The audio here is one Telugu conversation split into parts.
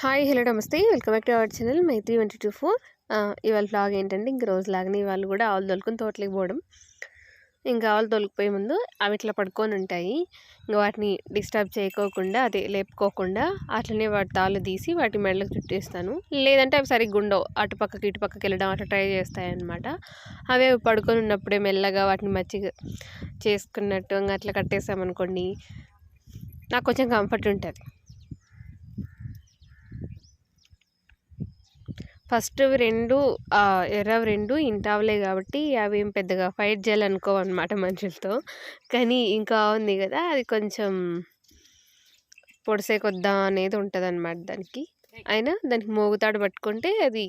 హాయ్ హలో నమస్తే. Welcome back to our channel Maitri twenty two four. ఇవాళ ఫ్లాగ్ ఏంటంటే ఇంక రోజు లాగానే ఇవాళ కూడా ఆవులు తోలుకొని తోటలోకి పోవడం. ఇంకా ఆవులు తోలుకుపోయే ముందు అవి ఇట్లా పడుకొని ఉంటాయి. ఇంకా వాటిని డిస్టర్బ్ చేయకోకుండా అదే లేపుకోకుండా అట్లనే వాటి తాళ్ళు తీసి వాటి మెడలకు చుట్టేస్తాను. లేదంటే అవి సరిగ్గా ఉండవు. అటుపక్కకి ఇటుపక్కకి వెళ్ళడం అట్లా ట్రై చేస్తాయి అవే పడుకొని ఉన్నప్పుడే మెల్లగా వాటిని మంచిగా చేసుకున్నట్టు ఇంకా అట్లా కట్టేసామనుకోండి నాకు కొంచెం కంఫర్ట్ ఉంటుంది. ఫస్ట్ రెండు ఎర్రవి రెండు ఇంటావులే కాబట్టి అవి ఏం పెద్దగా ఫైట్ చేయాలనుకోవన్నమాట మనుషులతో. కానీ ఇంకా ఉంది కదా అది కొంచెం పొడిసే కొద్దా అనేది ఉంటుంది అనమాట దానికి. అయినా దానికి మోగుతాడు పట్టుకుంటే అది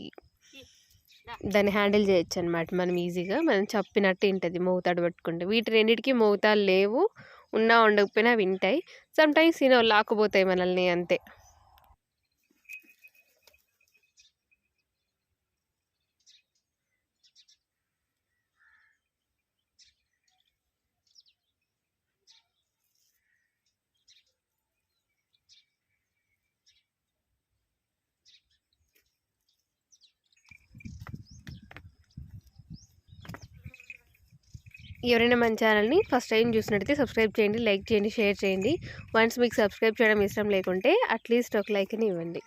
దాన్ని హ్యాండిల్ చేయొచ్చు అనమాట మనం ఈజీగా. మనం చెప్పినట్టు ఉంటుంది మోగుతాడు పట్టుకుంటే. వీటి రెండింటికి మోగుతాలు లేవు. ఉన్నా ఉండకపోయినా వింటాయి సమ్టైమ్స్ ఈయన లాక్కుపోతాయి మనల్ని అంతే. ఎవరైనా మన ఛానల్ని ఫస్ట్ టైం చూసినట్టయితే సబ్స్క్రైబ్ చేయండి లైక్ చేయండి షేర్ చేయండి. వన్స్ మీకు సబ్స్క్రైబ్ చేయడం ఇష్టం లేకుంటే అట్లీస్ట్ ఒక లైక్ని ఇవ్వండి.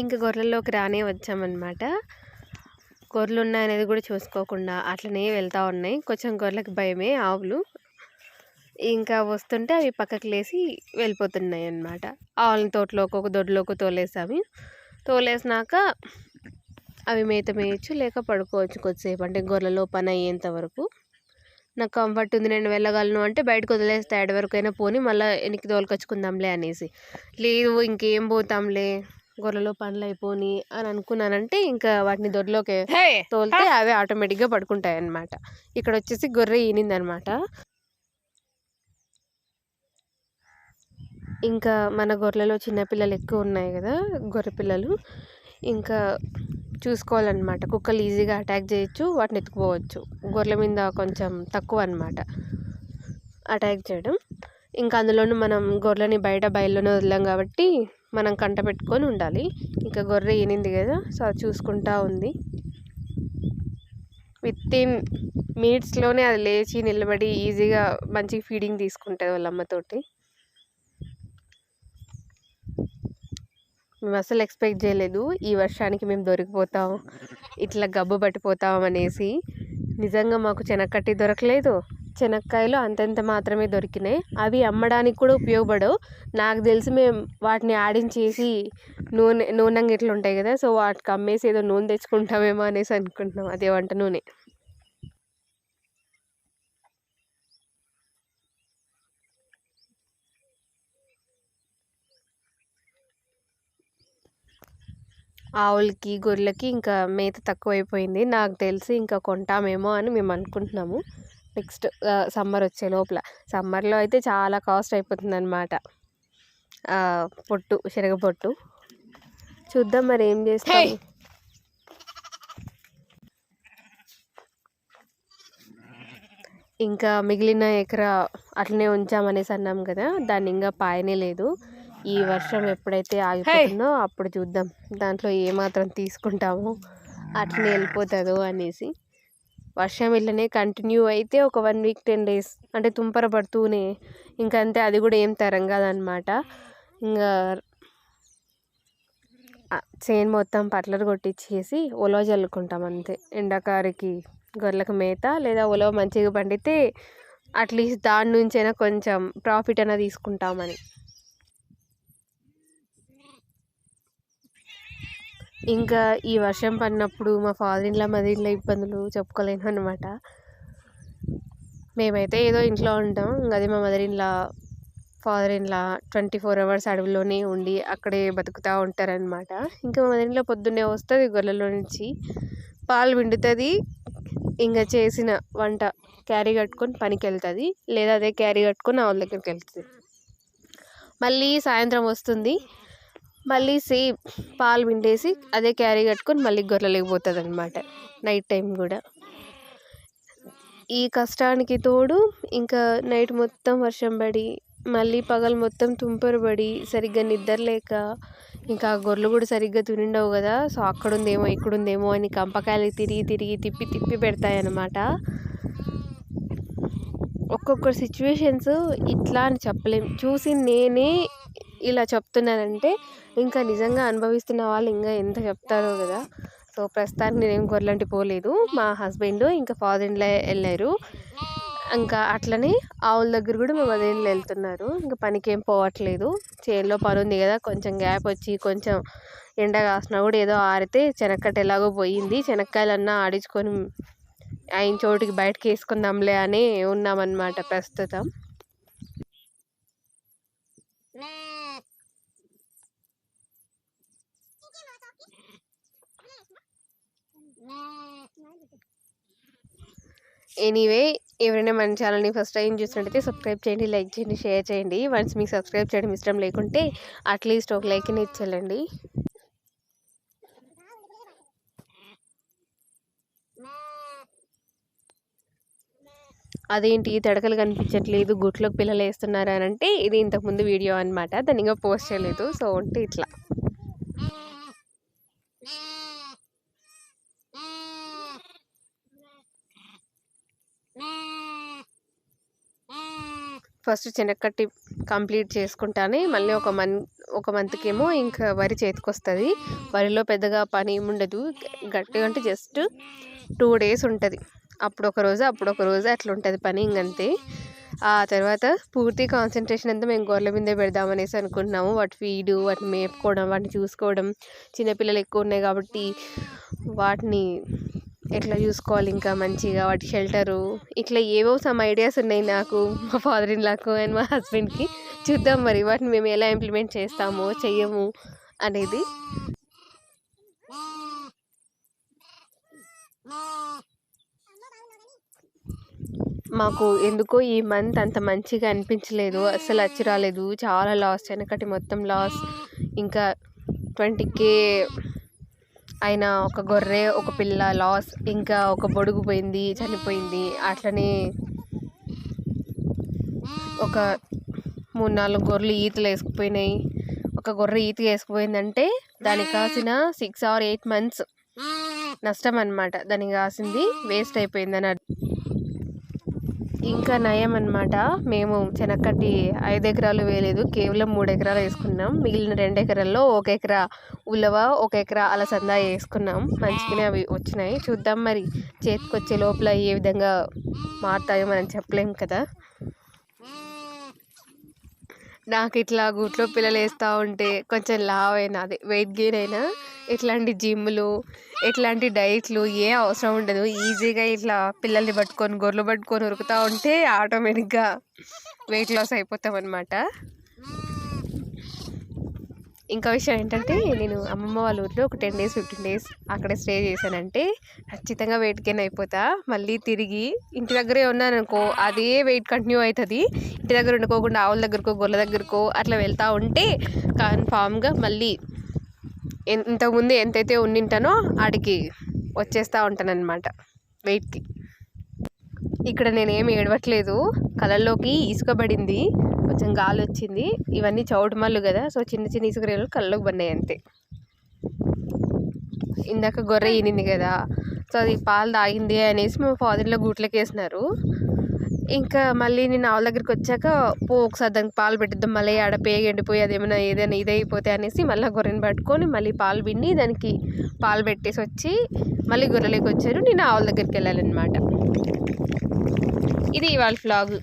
ఇంకా గొర్రెల్లోకి రానే వచ్చామన్నమాట. గొర్రెలు ఉన్నాయనేది కూడా చూసుకోకుండా అట్లనే వెళ్తూ ఉన్నాయి. కొంచెం గొర్రెలకు భయమే ఆవులు. ఇంకా వస్తుంటే అవి పక్కకు లేసి వెళ్ళిపోతున్నాయి అన్నమాట. ఆవులని తోటలోకి ఒక దొడ్లోకి తోలేసాము. తోలేసినాక అవి మేత మేయచ్చు లేక పడుకోవచ్చు కొద్దిసేపు అంటే గొర్రెలో పని అయ్యేంత వరకు. నాకు కంఫర్ట్ ఉంది నేను వెళ్ళగలను అంటే బయటకు వదిలేస్తే ఎడ వరకైనా పోని మళ్ళీ వెనక్కి తోలుకొచ్చుకుందాంలే అనేసి. లేదు ఇంకేం పోతాంలే. గొర్రెలో పనులు అయిపోని అని అనుకున్నానంటే ఇంకా వాటిని దొడ్లోకి తోలితే అవే ఆటోమేటిక్గా పడుకుంటాయి అన్నమాట ఇక్కడ వచ్చేసి గొర్రె ఈనిందనమాట ఇంకా మన గొర్రెలో చిన్నపిల్లలు ఎక్కువ ఉన్నాయి కదా గొర్రె పిల్లలు. ఇంకా చూసుకోవాలన్నమాట. కుక్కలు ఈజీగా అటాక్ చేయొచ్చు వాటిని ఎత్తుకుపోవచ్చు. గొర్రెల మీద కొంచెం తక్కువ అనమాట అటాక్ చేయడం. ఇంకా అందులోనూ మనం గొర్రెని బయట బయల్లోనే వదిలాం కాబట్టి మనం కంట పెట్టుకొని ఉండాలి. ఇంకా గొర్రె ఈనింది కదా సో అది చూసుకుంటా ఉంది. విత్ ఇన్ మినిట్స్లోనే అది లేచి నిలబడి ఈజీగా మంచి ఫీడింగ్ తీసుకుంటుంది వాళ్ళ అమ్మతోటి మేము అసలు ఎక్స్పెక్ట్ చేయలేదు ఈ వర్షానికి మేము దొరికిపోతాం ఇట్లా గబ్బు పట్టిపోతాం అనేసి. నిజంగా మాకు చెనక్కట్టి దొరకలేదు. చెనక్కాయలు అంతంత మాత్రమే దొరికినాయి. అవి అమ్మడానికి కూడా ఉపయోగపడవు. నాకు తెలిసి మేము వాటిని ఆడించేసి నూనె నూనెంగా ఇట్లా ఉంటాయి కదా సో వాటికి అమ్మేసి ఏదో నూనె తెచ్చుకుంటామేమో అనేసి అనుకుంటున్నాం. అదే వంట నూనె. ఆవులకి గొర్రెలకి ఇంకా మేత తక్కువైపోయింది. నాకు తెలిసి ఇంకా కొంటామేమో అని మేము అనుకుంటున్నాము. నెక్స్ట్ సమ్మర్ వచ్చే లోపల. సమ్మర్లో అయితే చాలా కాస్ట్ అయిపోతుంది అనమాట పొట్టు శనగ పొట్టు. చూద్దాం మరి ఏం చేస్తాం. ఇంకా మిగిలిన ఎకరా అట్లనే ఉంచామనేసి అన్నాం కదా దాన్ని ఇంకా పాయనే లేదు. ఈ వర్షం ఎప్పుడైతే ఆగిపోతుందో అప్పుడు చూద్దాం. దాంట్లో ఏమాత్రం తీసుకుంటామో అట్లనే వెళ్ళిపోతుందో అనేసి. వర్షం ఇళ్ళనే కంటిన్యూ అయితే ఒక వన్ వీక్ టెన్ డేస్ అంటే తుంపర పడుతూనే ఇంకంతే అంతే అది కూడా ఏం తరం కాదనమాట ఇంకా చేను మొత్తం పట్లర్ కొట్టించేసి ఉలవ చల్లుకుంటాం అంతే. ఎండాకారికి గొర్రెలకు మేత లేదా ఉలవ మంచిగా పండితే అట్లీస్ట్ దాని నుంచైనా కొంచెం ప్రాఫిట్ అయినా తీసుకుంటామని. ఇంకా ఈ వర్షం పడినప్పుడు మా ఫాదర్ ఇంట్లో మదర్ ఇంట్లో ఇబ్బందులు చెప్పుకోలేను అనమాట మేమైతే ఏదో ఇంట్లో ఉంటాం. అది మా మదర్ ఇంట్లో ఫాదర్ ఇంట్లో ట్వంటీ ఫోర్ అవర్స్ అడవిలోనే ఉండి అక్కడే బతుకుతూ ఉంటారనమాట ఇంకా మా మదర్ ఇంట్లో పొద్దున్నే వస్తుంది గొర్రెలో నుంచి. పాలు పిండుతుంది. ఇంకా చేసిన వంట క్యారీ కట్టుకొని పనికి వెళ్తుంది లేదా అదే క్యారీ కట్టుకొని ఆవుల దగ్గరికి వెళ్తుంది. మళ్ళీ సాయంత్రం వస్తుంది. మళ్ళీ సేమ్ పాలు పిండేసి అదే క్యారీ కట్టుకొని మళ్ళీ గొర్రెలకి పోతుంది అనమాట నైట్ టైం కూడా. ఈ కష్టానికి తోడు ఇంకా నైట్ మొత్తం వర్షం పడి మళ్ళీ పగలు మొత్తం తుంపరు పడి సరిగ్గా నిద్ర లేక ఇంకా ఆ గొర్రెలు కూడా సరిగ్గా తినిండవు కదా. సో అక్కడుందేమో ఇక్కడుందేమో అని కంపకాయలు తిరిగి తిరిగి తిప్పి తిప్పి పెడతాయన్నమాట. ఒక్కొక్క సిచ్యువేషన్స్ ఇట్లా అని చెప్పలేం. చూసి నేనే ఇలా చెప్తున్నానంటే ఇంకా నిజంగా అనుభవిస్తున్న వాళ్ళు ఇంకా ఎంత చెప్తారో కదా. సో ప్రస్తుతానికి నేనేం గొర్రెలంటి పోలేదు. మా హస్బెండ్ ఇంకా ఫాదర్ ఇన్లా వెళ్ళారు ఇంకా అట్లనే ఆవుల దగ్గర కూడా మేము అదే వెళ్తున్నారు ఇంకా పనికి ఏం పోవట్లేదు. చేనులో పని ఉంది కదా. కొంచెం గ్యాప్ వచ్చి కొంచెం ఎండ కాసినా కూడా ఏదో ఆరితే చెనక్కట ఎలాగో పోయింది. చెనక్కాయలన్నా ఆడించుకొని ఆయన చోటుకి బయటకి వేసుకుందాంలే అని ఉన్నామన్నమాట ప్రస్తుతం. ఎనీవే ఎవరైనా మన ఛానల్ని ఫస్ట్ టైం చూసినట్టయితే సబ్స్క్రైబ్ చేయండి లైక్ చేయండి షేర్ చేయండి. వన్స్ మీకు సబ్స్క్రైబ్ చేయడం ఇష్టం లేకుంటే అట్లీస్ట్ ఒక లైక్ని ఇచ్చేయండి అదేంటి తడకలు కనిపించట్లేదు గుట్లోకి పిల్లలు వేస్తున్నారు అని అంటే ఇది ఇంతకుముందు వీడియో అనమాట దాన్ని ఇంకా పోస్ట్ చేయలేదు సో ఉంటే ఇట్లా. ఫస్ట్ చెనక్కట్టి కంప్లీట్ చేసుకుంటానే మళ్ళీ ఒక మన్ ఒక మంత్కి ఏమో ఇంకా వరి చేతికి వస్తుంది వరిలో పెద్దగా పని ఏమి ఉండదు. గట్టిగా అంటే జస్ట్ టూ డేస్ ఉంటుంది. అప్పుడు ఒక రోజు అప్పుడు ఒక రోజు అట్లా ఉంటుంది పని ఇంకంతే. ఆ తర్వాత పూర్తి కాన్సన్ట్రేషన్ అంతా మేము గొర్రెల మీదే పెడదామనేసి అనుకుంటున్నాము. వాటి ఫీడు వాటిని మేపుకోవడం వాటిని చూసుకోవడం. చిన్నపిల్లలు ఎక్కువ ఉన్నాయి కాబట్టి వాటిని ఎట్లా చూసుకోవాలి ఇంకా మంచిగా? వాటి షెల్టరు ఇట్లా ఏవో సమ్ ఐడియాస్ ఉన్నాయి నాకు మా ఫాదర్ ఇన్ లాకు అండ్ మా హస్బెండ్కి చూద్దాం మరి వాటిని మేము ఎలా ఇంప్లిమెంట్ చేస్తామో చెయ్యము అనేది. మాకు ఎందుకో ఈ మంత్ అంత మంచిగా అనిపించలేదు. అసలు వచ్చి రాలేదు. చాలా లాస్ వెనకటి మొత్తం లాస్ ఇంకా ట్వంటీ కే ఆయన ఒక గొర్రె ఒక పిల్ల లాస్ ఇంకా ఒక బొడుగు పోయింది చనిపోయింది. అట్లనే ఒక మూడు నాలుగు గొర్రెలు ఈతలు వేసుకుపోయినాయి. ఒక గొర్రె ఈత వేసుకుపోయిందంటే దానికి కాసిన సిక్స్ ఆర్ ఎయిట్ మంత్స్ నష్టం అనమాట దానికి కాసింది వేస్ట్ అయిపోయిందని ఇంకా నయం అనమాట మేము చెనక్కటి ఐదు ఎకరాలు వేయలేదు. కేవలం మూడు ఎకరాలు వేసుకున్నాం. మిగిలిన రెండు ఎకరాల్లో ఒక ఎకరా ఉలవ ఒక ఎకరా అలసంద వేసుకున్నాం. మంచిగానే అవి వచ్చినాయి. చూద్దాం మరి చేతికొచ్చే లోపల ఏ విధంగా మారుతాయో మనం చెప్పలేం కదా. నాకు ఇట్లా గూట్లో పిల్లలు వేస్తూ ఉంటే కొంచెం లావ్ అయినా అదే వెయిట్ గెయిన్ అయినా ఇట్లాంటి జిమ్లు ఇట్లాంటి డైట్లు ఏ అవసరం ఉండదు. ఈజీగా ఇట్లా పిల్లల్ని పట్టుకొని గొర్రెలు పట్టుకొని ఉరుకుతూ ఉంటే ఆటోమేటిక్గా వెయిట్ లాస్ అయిపోతాం అనమాట ఇంకా విషయం ఏంటంటే నేను అమ్మమ్మ వాళ్ళ ఊర్లో ఒక టెన్ డేస్ ఫిఫ్టీన్ డేస్ అక్కడే స్టే చేశానంటే ఖచ్చితంగా వెయిట్ గెయిన్ అయిపోతా. మళ్ళీ తిరిగి ఇంటి దగ్గరే ఉన్నాను అనుకో అదే వెయిట్ కంటిన్యూ అవుతుంది. ఇంటి దగ్గర ఉండుకోకుండా ఆవుల దగ్గరకో గొర్రెల దగ్గరకో అట్లా వెళ్తూ ఉంటే కన్ఫామ్గా మళ్ళీ ఇంతకుముందు ఎంతైతే ఉండింటానో ఆడికి వచ్చేస్తూ ఉంటానన్నమాట వెయిట్కి. ఇక్కడ నేనేమి ఏడవట్లేదు. కళ్ళల్లోకి ఇసుక పడింది. కొంచెం గాలి వచ్చింది ఇవన్నీ చౌటుమల్లు కదా సో చిన్న చిన్న ఇసుక కళ్ళకు కళ్ళలోకి పడినాయి అంతే. ఇందాక గొర్రె ఈనింది కదా సో అది పాలు తాగింది అనేసి మా ఫాదర్లో గూట్లకి వేసినారు ఇంకా మళ్ళీ నేను ఆవుల దగ్గరికి వచ్చాక పో ఒకసారి దానికి పాలు పెట్టిద్దాం మళ్ళీ ఆడ పేగ ఎండిపోయి అదేమైనా ఏదైనా ఇదైపోతే అనేసి మళ్ళీ గొర్రెని పట్టుకొని మళ్ళీ పాలు పిండి దానికి పాలు పెట్టేసి వచ్చి మళ్ళీ గొర్రెలోకి వచ్చారు నేను ఆవుల దగ్గరికి వెళ్ళాలన్నమాట ఇది ఇవాళ ఫ్లాగ్